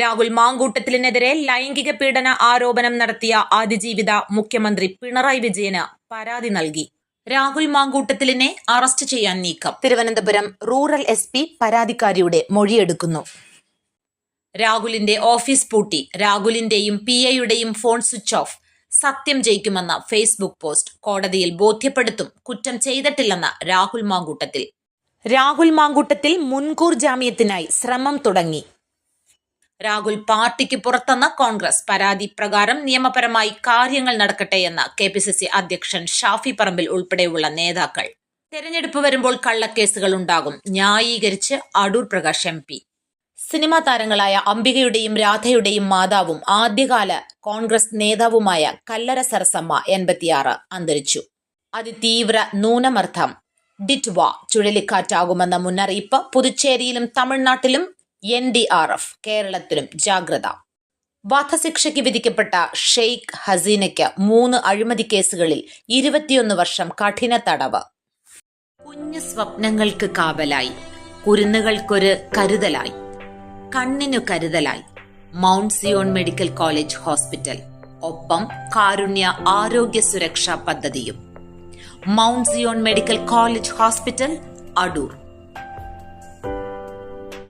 രാഹുൽ മാങ്കൂട്ടത്തിലിനെതിരെ ലൈംഗിക പീഡന ആരോപണം നടത്തിയ ആദ്യജീവിത മുഖ്യമന്ത്രി പിണറായി വിജയന് പരാതി നൽകി. രാഹുൽ മാങ്കൂട്ടത്തിലിനെ അറസ്റ്റ് ചെയ്യാൻ നീക്കം. തിരുവനന്തപുരം റൂറൽ എസ് പി പരാതിക്കാരിയുടെ മൊഴിയെടുക്കുന്നു. രാഹുലിന്റെ ഓഫീസ് പൂട്ടി. രാഹുലിന്റെയും പി എയുടെയും ഫോൺ സ്വിച്ച് ഓഫ്. സത്യം ജയിക്കുമെന്ന ഫേസ്ബുക്ക് പോസ്റ്റ് കോടതിയിൽ ബോധ്യപ്പെടുത്തും കുറ്റം ചെയ്തിട്ടില്ലെന്ന രാഹുൽ മാങ്കൂട്ടത്തിൽ. രാഹുൽ മാങ്കൂട്ടത്തിൽ മുൻകൂർ ജാമ്യത്തിനായി ശ്രമം തുടങ്ങി. രാഹുൽ പാർട്ടിക്ക് പുറത്തെന്ന കോൺഗ്രസ്. പരാതി പ്രകാരം നിയമപരമായി കാര്യങ്ങൾ നടക്കട്ടെ എന്ന് കെ പി സി സി അധ്യക്ഷൻ ഷാഫി പറമ്പിൽ ഉൾപ്പെടെയുള്ള നേതാക്കൾ. തെരഞ്ഞെടുപ്പ് വരുമ്പോൾ കള്ളക്കേസുകൾ ഉണ്ടാകും. ന്യായീകരിച്ച് Adoor Prakash M P. Cinema താരങ്ങളായ അംബികയുടെയും രാധയുടെയും മാതാവും ആദ്യകാല കോൺഗ്രസ് നേതാവുമായ കല്ലര സരസമ്മ എൺപത്തിയാറ് അന്തരിച്ചു. അതിതീവ്ര ന്യൂനമർദ്ദം. ഡിറ്റ്വ ചുഴലിക്കാറ്റാകുമെന്ന മുന്നറിയിപ്പ് പുതുച്ചേരിയിലും തമിഴ്നാട്ടിലും എൻ ഡി ആർ എഫ് കേരളത്തിലും ജാഗ്രത. വധശിക്ഷയ്ക്ക് വിധിക്കപ്പെട്ട ഷെയ്ഖ് ഹസീനയ്ക്ക് മൂന്ന് അഴിമതി കേസുകളിൽ ഇരുപത്തിയൊന്ന് വർഷം കഠിന തടവ്. കുഞ്ഞു സ്വപ്നങ്ങൾക്ക് കാവലായി. കുരുന്നുകൾക്കൊരു കരുതലായി. കണ്ണിനു കരുതലായി. Mount Zion medical college hospital. ഒപ്പം കാരുണ്യ ആരോഗ്യ സുരക്ഷാ പദ്ധതിയും. Mount Zion medical college hospital Adoor.